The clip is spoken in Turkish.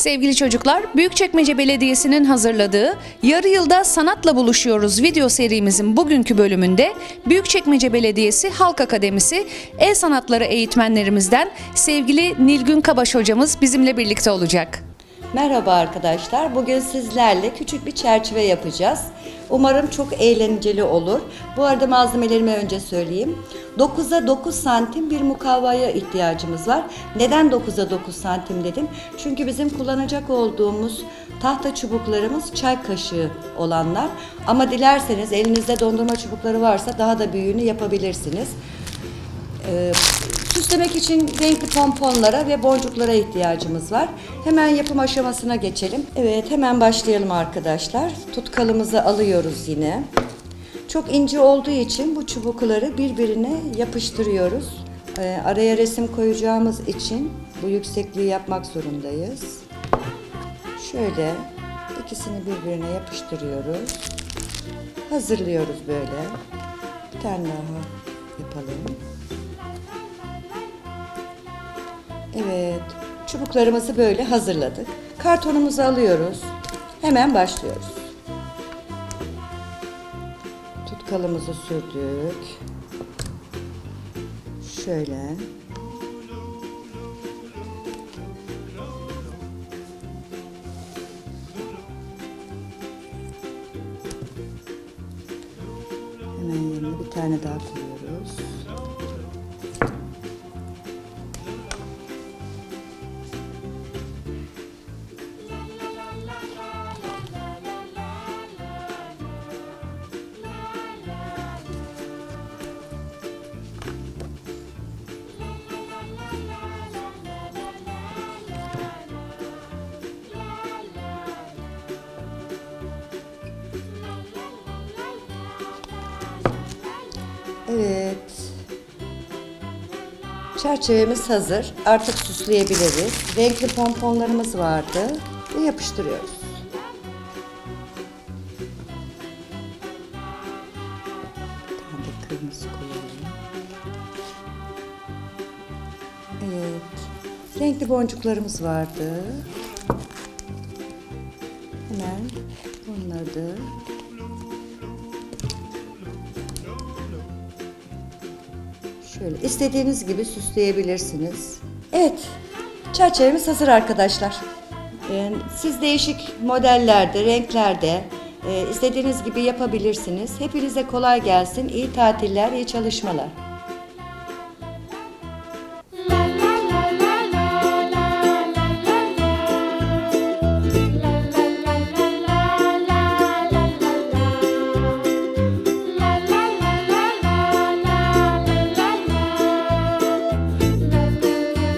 Sevgili çocuklar, Büyükçekmece Belediyesi'nin hazırladığı Yarı Yılda Sanatla Buluşuyoruz video serimizin bugünkü bölümünde Büyükçekmece Belediyesi Halk Akademisi El Sanatları eğitmenlerimizden sevgili Nilgün Kabaş hocamız bizimle birlikte olacak. Merhaba arkadaşlar. Bugün sizlerle küçük bir çerçeve yapacağız. Umarım çok eğlenceli olur. Bu arada malzemelerimi önce söyleyeyim. 9'a 9 santim bir mukavvaya ihtiyacımız var. Neden 9'a 9 santim dedim? Çünkü bizim kullanacak olduğumuz tahta çubuklarımız çay kaşığı olanlar. Ama dilerseniz elinizde dondurma çubukları varsa daha da büyüğünü yapabilirsiniz. Ee, süslemek için renkli pomponlara ve boncuklara ihtiyacımız var. Hemen yapım aşamasına geçelim. Evet hemen başlayalım arkadaşlar. Tutkalımızı alıyoruz yine. Çok ince olduğu için bu çubukları birbirine yapıştırıyoruz. Ee, araya resim koyacağımız için bu yüksekliği yapmak zorundayız. Şöyle ikisini birbirine yapıştırıyoruz. Hazırlıyoruz böyle. Bir tane daha yapalım. Evet, çubuklarımızı böyle hazırladık. Kartonumuzu alıyoruz. Hemen başlıyoruz. Tutkalımızı sürdük. Şöyle. Hemen yanına bir tane daha koyuyoruz. Evet. Çerçevemiz hazır. Artık süsleyebiliriz. Renkli pomponlarımız vardı ve yapıştırıyoruz. Bir tane kırmızı koyalım. Evet. Renkli boncuklarımız vardı. Hemen bunları da Şöyle istediğiniz gibi süsleyebilirsiniz. Evet, çerçevemiz hazır arkadaşlar. Ee, Siz değişik modellerde, renklerde e, istediğiniz gibi yapabilirsiniz. Hepinize kolay gelsin. İyi tatiller, iyi çalışmalar.